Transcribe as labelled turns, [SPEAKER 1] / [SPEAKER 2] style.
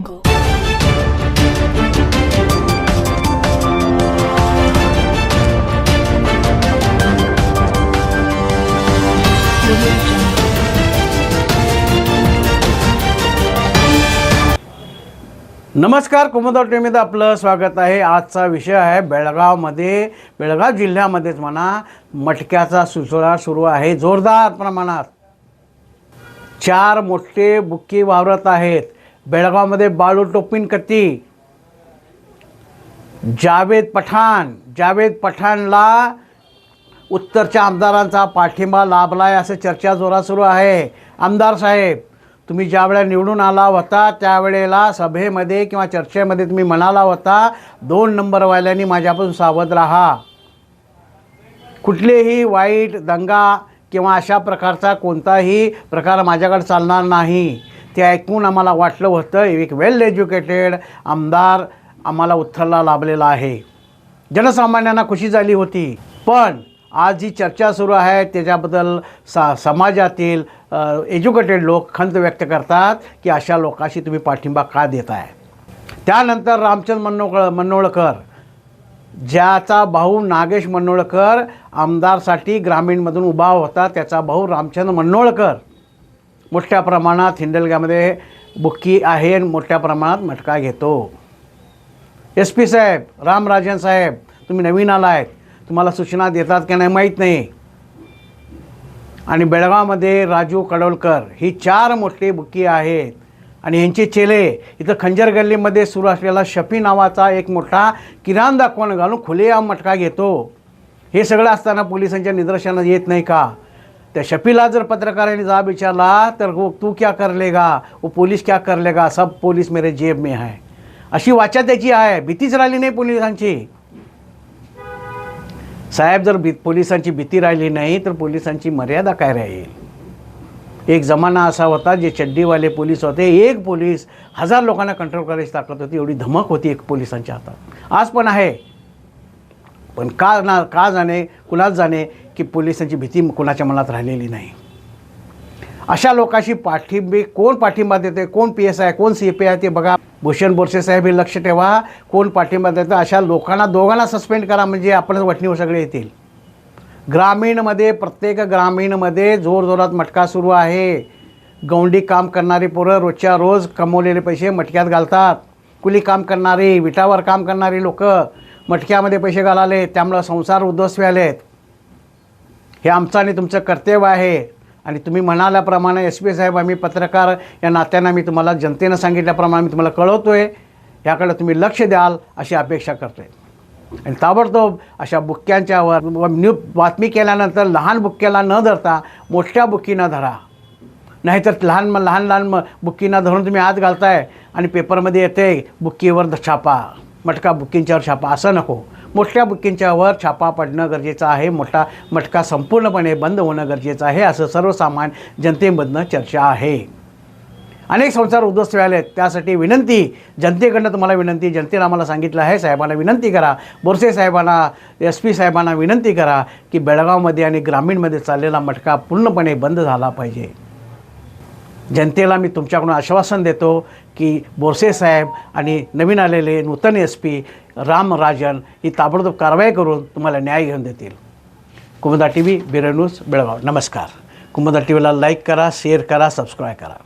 [SPEAKER 1] नमस्कार कुमुदा टीव्हीमध्ये आपलं स्वागत आहे. आजचा विषय आहे बेळगावमध्ये बेळगाव जिल्ह्यामध्येच म्हणा मटक्याचा सुसळा सुरू आहे. जोरदार प्रमाणात चार मोठे बुक्की वावरत आहेत. बेळगावमध्ये बाळू टोपिन जावेद पठाण जावेद पठाणला उत्तरच्या आमदारांचा पाठिंबा लाभला आहे असं चर्चा जोरात सुरू आहे. आमदार साहेब तुम्ही ज्यावेळेला निवडून आला होता त्यावेळेला सभेमध्ये किंवा चर्चेमध्ये तुम्ही म्हणाला होता दोन नंबरवाल्यांनी माझ्यापासून सावध राहा. कुठलेही वाईट दंगा किंवा अशा प्रकारचा कोणताही प्रकार माझ्याकडे चालणार नाही. ते ऐकून आम्हाला वाटलं होतं एक वेल एज्युकेटेड आमदार आम्हाला उत्थरला लाभलेला आहे. जनसामान्यांना खुशी झाली होती. पण आज जी चर्चा सुरू आहे त्याच्याबद्दल सा समाजातील एज्युकेटेड लोक खंत व्यक्त करतात की अशा लोकांशी तुम्ही पाठिंबा का देत आहे त्यानंतर रामचंद्र मनोळ मनोळकर ज्याचा भाऊ नागेश मनोळकर आमदारसाठी ग्रामीणमधून उभा होता त्याचा भाऊ रामचंद्र मनोळकर. मोठ्या प्रमाणात हिंदलगामध्ये बुक्की आहे आणि मोठ्या प्रमाणात मटका घेतो. एस पी साहेब रामराजन साहेब तुम्ही नवीन आला आहेत तुम्हाला सूचना देतात की नाही माहीत नाही. आणि बेळगावमध्ये राजू कडोलकर ही चार मोठी बुक्की आहेत. आणि यांचे चेले इथं खंजर गल्लीमध्ये सुरू असलेला शफी नावाचा एक मोठा किराण दाखवणं घालून खुलेआम मटका घेतो. हे सगळं असताना पोलिसांच्या निदर्शनात येत नाही का? त्या शफीला जर पत्रकारांनी जाब विचारला तर वो तू क्या कर लेगा? वो पोलीस क्या कर लेगा? सब पोलीस मेरे जेब में है. अशी वाचा त्याची आहे. भीतीच राहिली नाही पोलिसांची. साहेब जर भी पोलिसांची भीती राहिली नाही तर पोलिसांची मर्यादा काय राहील? एक जमाना असा होता जे चड्डीवाले पोलीस होते. एक पोलीस हजार लोकांना कंट्रोल करायची ताकद होती. एवढी धमक होती एक पोलिसांच्या हातात. आज पण आहे. पण का ना का जाणे? कुणाच जाणे? की पोलिसांची भीती कोणाच्या मनात राहिलेली नाही. अशा लोकांशी पाठिंबे कोण पाठिंबा देते कोण पी एस आय कोण सी पी आय ते बघा. भूषण बोरसे साहेब हे लक्ष ठेवा. कोण पाठिंबा देतं अशा लोकांना दोघांना सस्पेंड करा म्हणजे आपणच वठणीवर सगळे येतील. ग्रामीणमध्ये प्रत्येक ग्रामीणमध्ये जोरजोरात मटका सुरू आहे. गौंडी काम करणारी पोरं रोजच्या रोज कमवलेले पैसे मटक्यात घालतात. कुली काम करणारी विटावर काम करणारी लोक मटक्यामध्ये पैसे घालाले त्यामुळं संसार उद्ध्वस्त आहेत हे आमचं आणि तुमचं कर्तव्य आहे. आणि तुम्ही म्हणाल्याप्रमाणे एस पी साहेब आम्ही पत्रकार या नात्यानं मी तुम्हाला जनतेनं सांगितल्याप्रमाणे मी तुम्हाला कळवतो आहे याकडे तुम्ही लक्ष द्याल अशी अपेक्षा करतो आहे आणि ताबडतोब अशा बुक्क्यांच्यावर न्यू बातमी केल्यानंतर लहान बुक्क्याला न धरता मोठ्या बुक्कीनं धरा. नाहीतर लहान लहान लहान म बुक्कींना धरून तुम्ही आत घालताय आणि पेपरमध्ये येते बुक्कीवर छापा. मटका बुक्कींच्यावर छापा. असं नको. मोठ्या बुक्कींच्यावर छापा पडणं गरजेचं आहे. मोठा मटका संपूर्णपणे बंद होणं गरजेचं आहे असं सर्वसामान्य जनतेमधनं चर्चा आहे. अनेक संसार उद्ध्वस्त झाले आहेत. त्यासाठी विनंती जनतेकडनं तुम्हाला विनंती जनतेनं आम्हाला सांगितलं आहे. साहेबांना विनंती करा. बोरसे साहेबांना एस पी साहेबांना विनंती करा की बेळगावमध्ये आणि ग्रामीणमध्ये चाललेला मटका पूर्णपणे बंद झाला पाहिजे. जनतेला मी तुमच्याकडून आश्वासन देतो की बोरसे साहेब आणि नवीन आलेले नूतन एस पी राम राजन ही ताबडतोब कारवाई करून तुम्हाला न्याय घेऊन देतील. कुमुदा टी व्ही बिरं न्यूज बेळगाव. नमस्कार. कुमुदा टी व्हीला लाईक करा शेअर करा सबस्क्राईब करा.